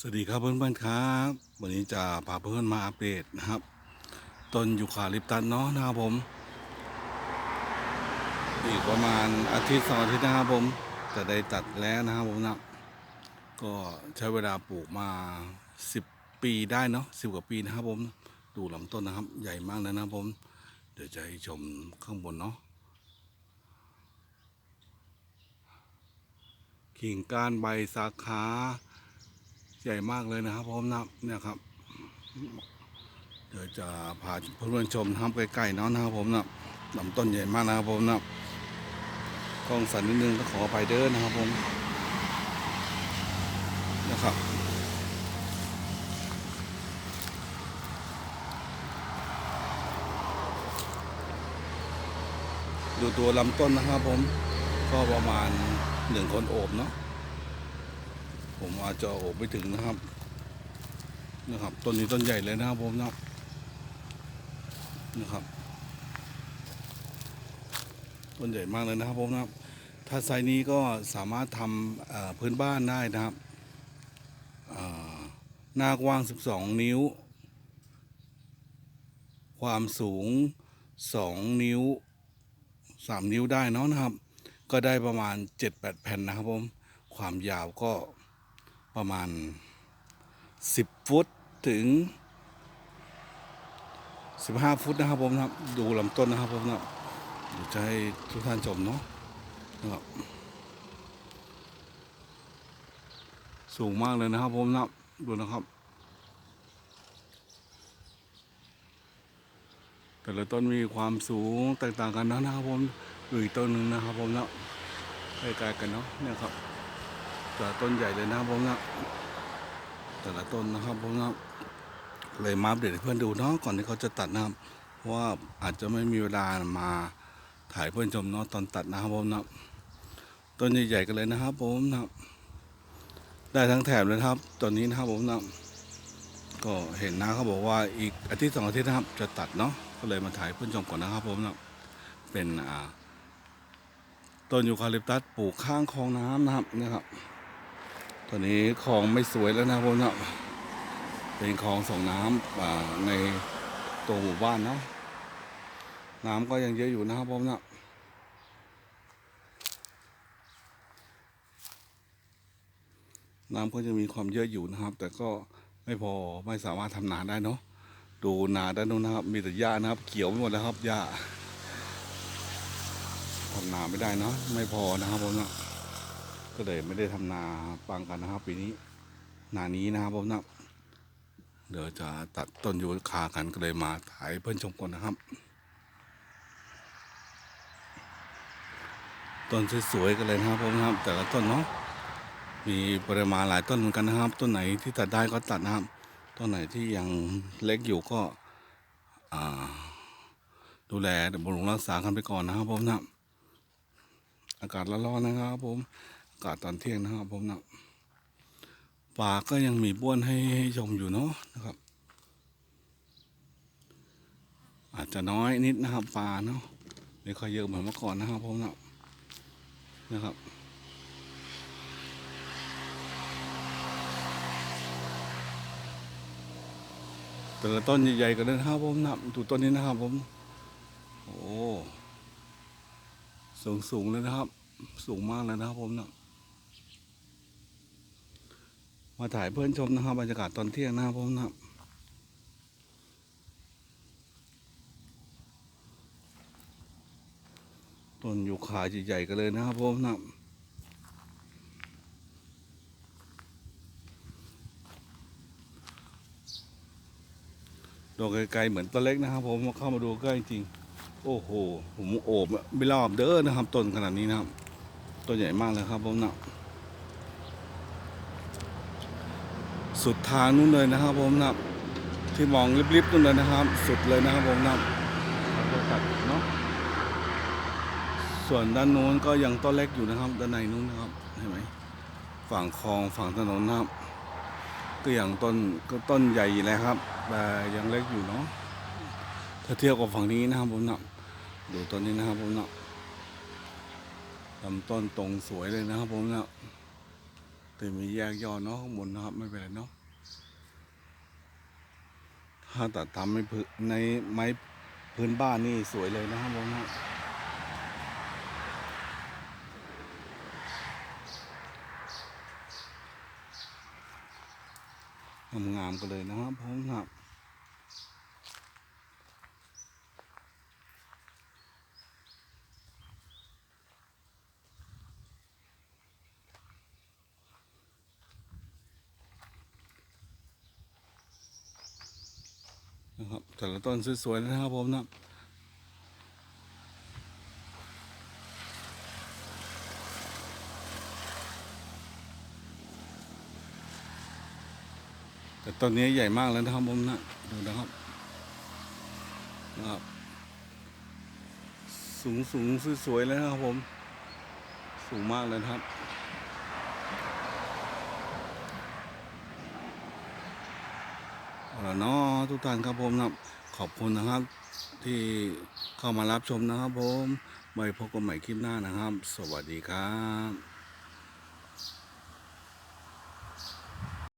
สวัสดีครับเพื่อนๆครับ วันนี้จะพาเพื่อนมาอัปเดตนะครับต้นยูคาลิปตัสเนาะนะครับผม อีกประมาณอาทิตย์สองอาทิตย์นะครับผม จะได้ตัดแล้วนะครับผมนะก็ใช้เวลาปลูกมาสิบปีได้เนาะสิบกว่าปีนะครับผม ดูลำต้นนะครับ ใหญ่มากเลยนะครับผม เดี๋ยวจะให้ชมข้างบนเนาะกิ่งก้านใบสาขา หญ่มากเลยนะครับผมนะเนี่ยครับ เดี๋ยวจะพาเพื่อนชมนะครับใกล้ๆเนาะนะครับผมนะลำต้นใหญ่มากนะครับผมนะกล้องสั่นนิดนึงก็ขอไปเด้อนะครับผมนะครับดูตัวลำต้นนะครับผมก็ประมาณหนึ่งคนโอบเนาะ ผมอาจจะโอบไม่ถึงนะครับนะครับต้นนี้ต้นใหญ่เลยนะครับผมนะนะครับต้นใหญ่มากเลยนะครับผมนะครับถ้าไซส์นี้ก็สามารถทำพื้นบ้านได้นะครับหน้ากว้าง 12 นิ้ว ความสูง 2 นิ้ว 3 นิ้วได้เนาะนะครับ ก็ได้ประมาณ 7-8 แผ่นนะครับผม ความยาวก็ ประมาณ 10 ฟุตถึง 15 ฟุตนะครับผมนะครับ ดูลำต้นนะครับผมนะเดี๋ยวจะให้ทุกท่านชมเนาะนะครับสูงมากเลยนะครับผมนะดูนะครับ แต่ละต้นมีความสูงแตกต่างกันนะนะครับผมอีกต้นหนึ่งนะครับผมนะใกล้ๆกันเนาะเนี่ยครับ แต่ต้นใหญ่เลยนะผมนะแต่ละต้นนะครับผมนะเลยมาอัปเดตให้เพื่อนดูเนาะก่อนที่เขาจะตัดนะครับเพราะว่าอาจจะไม่มีเวลามาถ่ายเพื่อนชมเนาะตอนตัดนะครับผมนะต้นใหญ่ๆกันเลยนะครับผมนะได้ทั้งแถบเลยครับ ตอนนี้นะครับผมนะก็เห็นนะเขาบอกว่าอีกอาทิตย์สองอาทิตย์นะครับ จะตัดเนาะก็เลยมาถ่ายเพื่อนชมก่อนนะครับผมนะเป็นอ่าต้นยูคาลิปตัสปลูกข้างคลองน้ำนะครับเนี่ยครับ ตอนนี้คลองไม่สวยแล้วนะครับผมนะเป็นคลองส่งน้ำอ่าในตัวหมู่บ้านเนาะน้ำก็ยังเยอะอยู่นะครับผมนะน้ำก็จะมีความเยอะอยู่นะครับ แต่ก็ไม่พอไม่สามารถทำนาได้เนาะดูนาด้านนู้นนะครับ มีแต่หญ้านะครับ เขียวไปหมดแล้วครับหญ้าทำนาไม่ได้เนาะไม่พอนะครับผมนะ ก็เลยไม่ได้ทำนาปังกันนะครับปีนี้นานี้นะครับผมนะเดี๋ยวจะตัดต้นยูคากันก็เลยมาถ่ายเพื่อนชมก่อนนะครับ ต้นสวยๆกันเลยนะครับผมนะครับ แต่ละต้นเนาะมีปริมาณหลายต้นเหมือนกันนะครับ ต้นไหนที่ตัดได้ก็ตัดนะครับ ต้นไหนที่ยังเล็กอยู่ก็ดูแลบำรุงรักษากันไปก่อนนะครับผมนะอากาศร้อนๆนะครับผม กาศตอนเที่ยงนะครับผมนะป่าก็ยังมีบ้วนให้ชมอยู่เนาะนะครับ อาจจะน้อยนิดนะครับป่าเนาะไม่ค่อยเยอะเหมือนเมื่อก่อนนะครับผมนะนะครับแต่ละต้นใหญ่ๆกันเลยนะครับผมนะดูต้นนี้นะครับผมโอ้สูงสูงเลยนะครับ สูงมากเลยนะครับผมนะ มาถ่ายเพื่อนชมนะครับบรรยากาศตอนเที่ยงนะครับผมนะต้นอยู่ขาใหญ่ๆกันเลยนะครับผมนะดูไกลๆเหมือนตัวเล็กนะครับ ผมเข้ามาดูใกล้จริง โอ้โห ผมโอบไม่รอบเด้อนะครับต้นขนาดนี้นะครับ ต้นใหญ่มากเลยครับผมนะ สุดทางนู้นเลยนะครับผมนะที่มองลิบๆนู่นเลยนะครับ สุดเลยนะครับผมนะเราตัดเนาะส่วนด้านนู้นก็ยังต้นเล็กอยู่นะครับ ด้านในนู้นนะครับเห็นไหมฝั่งคลองฝั่งถนนนะครับ ก็อย่างต้นก็ต้นใหญ่อยู่แล้วครับ แต่ยังเล็กอยู่เนาะถ้าเทียบกับฝั่งนี้นะครับผมนะดูต้นนี้นะครับผมนะลำต้นตรงสวยเลยนะครับผมนะ แต่มีแยกย่อเนาะข้างบนนะครับ ไม่เป็นไรเนาะถ้าตัดทำในพื้นในไม้พื้นบ้านนี่สวยเลยนะครับผมนะงามๆกันเลยนะครับผมครับ นะครับแต่ละต้นสวยๆนะครับผมนะแต่ต้นนี้ใหญ่มากแล้วนะครับผมนะดูนะครับนะครับ สูงสูงสวยๆเลยนะครับผม สูงมากเลยครับ เอา ละเนาะทุกท่านครับผมนะขอบคุณนะครับ ที่เข้ามารับชมนะครับผมไว้พบกันใหม่คลิปหน้านะครับ สวัสดีครับ